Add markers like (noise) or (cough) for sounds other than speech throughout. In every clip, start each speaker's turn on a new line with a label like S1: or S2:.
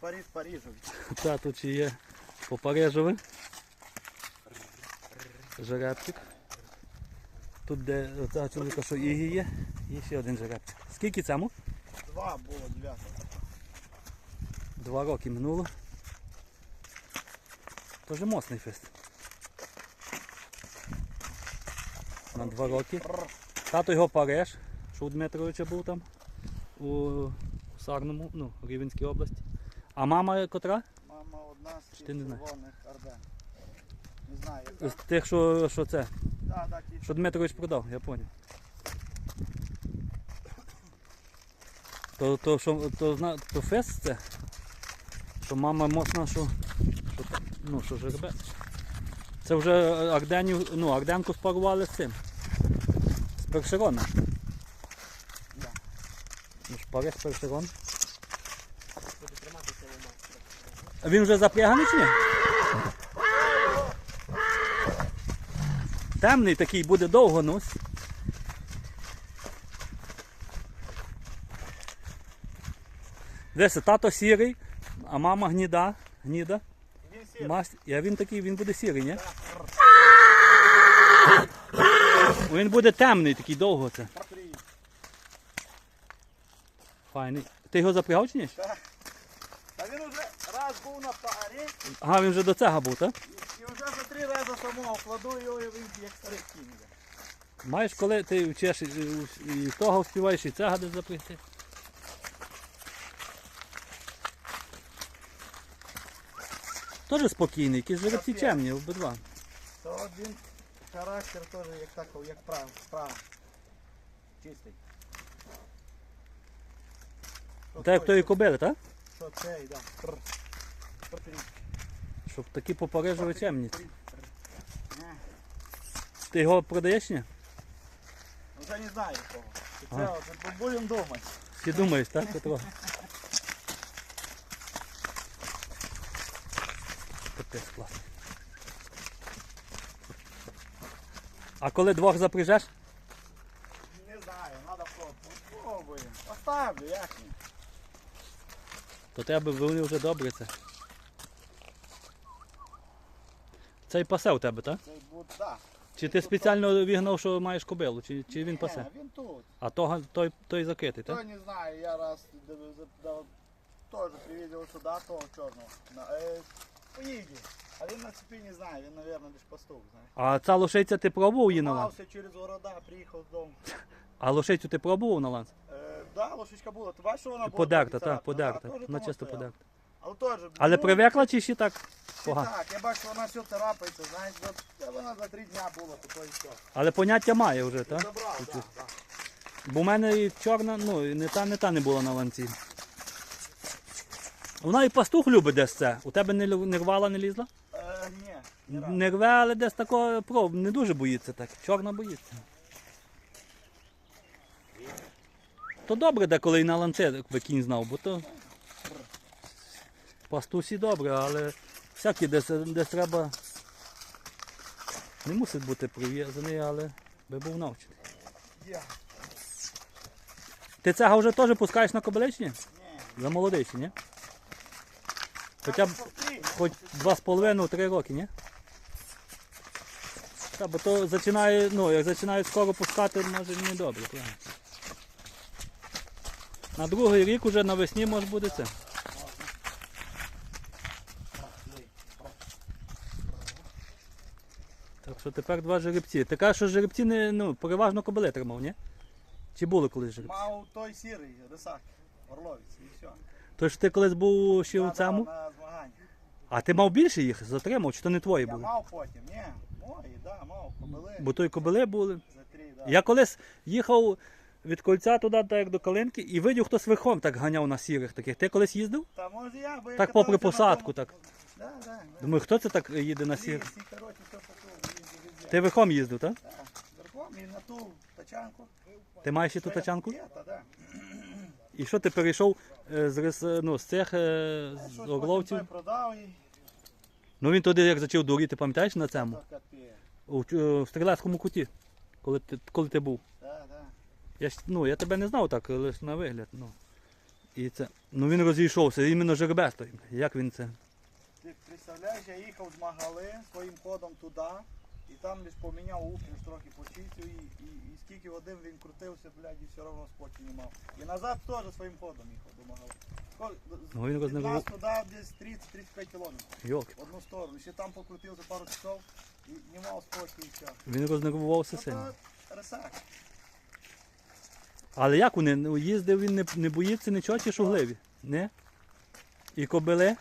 S1: Париж, Парижович.
S2: Та тут ще є попарежове. Жеребчик. Тут де оця чоловіка, що Ігі є, є ще один жеребчик. Скільки цьому?
S1: Два було, дев'ятого.
S2: Два роки минуло. Тоже моцний фест. На два роки. Тато його пареж, що у Дмитровича був там у Сарному, ну, Рівенській області. А мама котра?
S1: Мама одна з
S2: Ти
S1: тих
S2: не знаєш?
S1: червоних Арден. Не знаю,
S2: З
S1: яка.
S2: тих, що, що це,
S1: Да, да, ті,
S2: що Дмитрович продав, я зрозумів. То, то, що, то, зна- то фест це? Що мама моцна, що, що, ну, що жеребець. Це вже Арденів, ну, Арденку спарували з цим. З першероном.
S1: Да.
S2: Ну, шпари з першерон. А він вже запряганий чи ні? Темний такий буде довго нос. Дивися, тато сірий, а мама гніда, гніда.
S1: Він сірий.
S2: Мас... А він такий, він буде сірий, ні? Він буде темний такий довго це. Файний. Ти його запрягав чи ні?
S1: Та він уже раз був на парі
S2: Ага, він вже до цього був, так?
S1: і, вже за три рази самого кладу його і він як старий кінь.
S2: Маєш, коли ти вчиш і, і того співаєш, і цього десь запрягти. Теж спокійний, якісь жеребці
S1: Так, є.
S2: чемні, обидва.
S1: То от він характер теж як таков, як прав, прав. Чистий. Що
S2: Та як
S1: той,
S2: тої
S1: що-
S2: кобили, так?
S1: Що цей, да. Пр.
S2: Щоб такі попорежили чемні.
S1: Е,
S2: Ти його продаєш ні?
S1: Вже не знаю кого. Це от, будемо думати.
S2: Ти думаєш, так, Петро? Капець класний. А коли двох запряжеш?
S1: Не знаю, треба попробуємо. Поставлю, як ні.
S2: То тебе вони вже добре це. Цей пасе у тебе, так?
S1: Це буде, да.
S2: Чи ти спеціально вігнав, що маєш кобилу, чи, чи він пасе?
S1: Ні, він тут.
S2: А того, той, той закритий,
S1: То
S2: так?
S1: не знаю, я раз теж привідав сюди того чорного. На, е, поїде. А він на цепі не знає, він, мабуть, десь пастух, знаєш.
S2: А ця лошиця ти пробував її на ланц?
S1: Мався через города, приїхав додому. (laughs)
S2: А лошицю ти пробував на ланц?
S1: Е, да, лошичка була. Ти бачиш, що вона була?
S2: Подерта, так, подерта. Вона чисто подерта.
S1: Але теж.
S2: Але
S1: ну,
S2: привикла чи ще так?
S1: чи
S2: Погано.
S1: Так, я бачу, що вона все царапається, знаєш, та вона за три дня була, то то і все.
S2: Але поняття має вже, так?
S1: Забрав, так, так.
S2: Бо в мене і чорна, ну, і не та, не та не була на ланці. Вона і пастух любить десь це. У тебе не, лю- не рвала, не лізла?
S1: Е, ні, не
S2: рве, але десь такого проб, не дуже боїться так. Чорна боїться. То добре, де коли і на ланце би кінь знав, бо то пастусі добре, але всякі десь, десь треба. Не мусить бути прив'язаний, але би був навчений. Ти цього вже теж пускаєш на кобиличні?
S1: Ні.
S2: За молодий ще, ні? Хоча б хоч два з половиною три роки, ні? Та, бо то починає, ну, як починають скоро пускати, може не добре, правильно. На другий рік уже навесні може буде це. Так що тепер два жеребці. Ти кажеш, що жеребці не, ну, переважно кобили тримав, ні? Чи були колись жеребці?
S1: Мав той сірий, рисак, орловець і все.
S2: Тож ти колись був ще у цьому?
S1: На змагання.
S2: А ти мав більше їх затримав, чи то не твої
S1: Я
S2: були?
S1: мав потім, ні, мої, да, мав, кобили.
S2: Бо то й кобили були.
S1: За три, да.
S2: Я колись їхав від кольця туди, так як до Калинки, і видів, хтось верхом так ганяв на сірих таких. Ти колись їздив?
S1: Та може я, бо я
S2: Так попри
S1: катався на
S2: посадку,
S1: тому-
S2: так.
S1: Да, да, да.
S2: Думаю, хто це так їде на сірих?
S1: Ліс, і, коротше, все по кругу, їздив везде.
S2: Ти верхом їздив, так?
S1: Да, Верхом і на ту тачанку.
S2: Ти маєш і ту тачанку?
S1: Є, та, да.
S2: І що ти перейшов е, з, рис- ну, з цих е, з
S1: щось потім той продав і
S2: Ну він туди як почав дуріти, пам'ятаєш на цьому?
S1: то.
S2: У, ч- в стрілецькому куті, коли ти, коли ти був.
S1: Да, да.
S2: Я, ж- ну, я тебе не знав так, лише на вигляд. Ну. І це. Ну він розійшовся, іменно жеребець той. Як він це?
S1: Ти представляєш, я їхав з Магали своїм ходом туди, і там лиш поміняв упряж, трохи почистив, і, і, і скільки годин він крутився, блядь, і все одно спокій не мав. І назад теж своїм ходом їхав до Магали. Сколько- з-
S2: Ну, він рознервував.
S1: нас туди десь 30-35 кілометрів.
S2: Йолки.
S1: В одну сторону. Ще там покрутився пару часов і не мав спокій і все.
S2: Він рознервувався
S1: Ну,
S2: сильно.
S1: то ресак.
S2: Але як вони? Ну, їздив він не, не боїться нічого чи шугливі? Не? І кобили?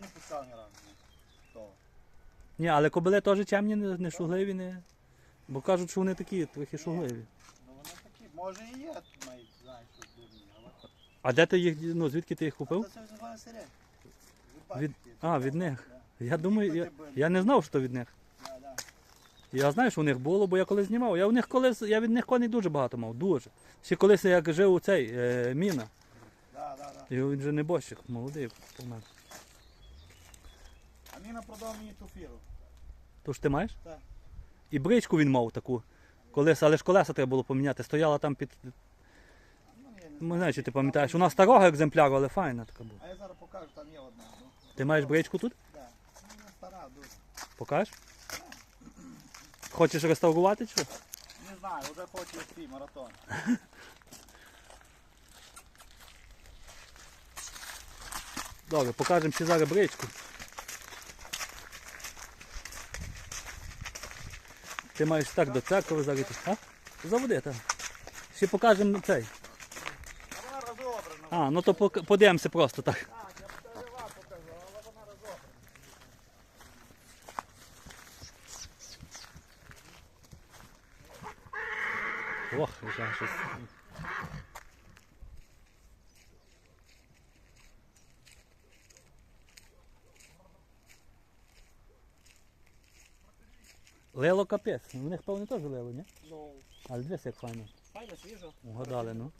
S1: Не пускав ні разу. ні. То.
S2: Ні, але кобили теж чемні, не, не шугливі, не. Бо кажуть, що вони такі трохи шугливі.
S1: Ну вони такі, може і є, навіть знаєш, що дурні, але.
S2: А де ти їх, ну звідки ти їх купив?
S1: Це називає сирець.
S2: Від- а, від них. Я думаю, я, я не знав, що від них. Я знаю, що у них було, бо я колись знімав. Я у них колись, я від них коней дуже багато мав, дуже. Ще колись як жив у цей е, міна. І він же не бощик, молодий помер.
S1: А продав мені ту фіру.
S2: То ж ти маєш?
S1: Так.
S2: І бричку він мав таку. Колись, але ж колеса треба було поміняти. Стояла там під.
S1: Ну, я не
S2: Не знаю, чи ти пам'ятаєш. У нас старого екземпляру, але файна така була.
S1: А я зараз покажу, там є одна. Ну,
S2: Ти маєш бричку тут?
S1: Да. Ну, вона стара дуже.
S2: Покажеш? Хочеш реставрувати чи що?
S1: Не знаю, вже хочу свій маратон.
S2: Добре, покажемо ще зараз бричку. Ти маєш так до церкви зараз. йти. А? Заводи, так. Ще покажемо цей.
S1: А
S2: ну то подивимося просто так. Ох, вже щось. Лило капець. У них певно теж лило, ні?
S3: Ну,
S2: Але дивись, як файно.
S3: файно, свіжо.
S2: Угадали, ну.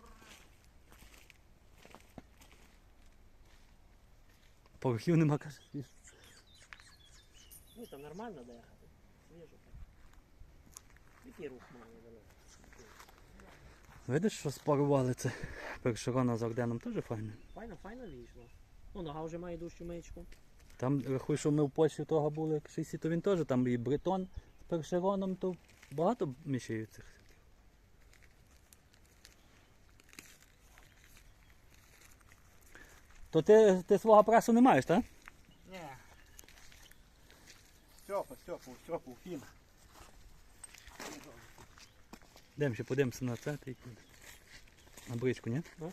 S2: Порохів нема, каже.
S3: Ну, там нормально дихати. Свіжо. Який рух має великий.
S2: Видиш, що спарували це першерона з Орденом теж файно.
S3: Файно, файно вийшло. Ну, нога вже має дужчу мичку.
S2: Там рахуй, що ми в Польщі того були 60, то він теж там і бретон першероном, то багато мішають цих. То ти, ти свого пресу не маєш, так?
S1: Ні. Степа, Степа, Степа, фін.
S2: Йдемо ще подивимося на це. та. На бричку, ні?
S3: Ну.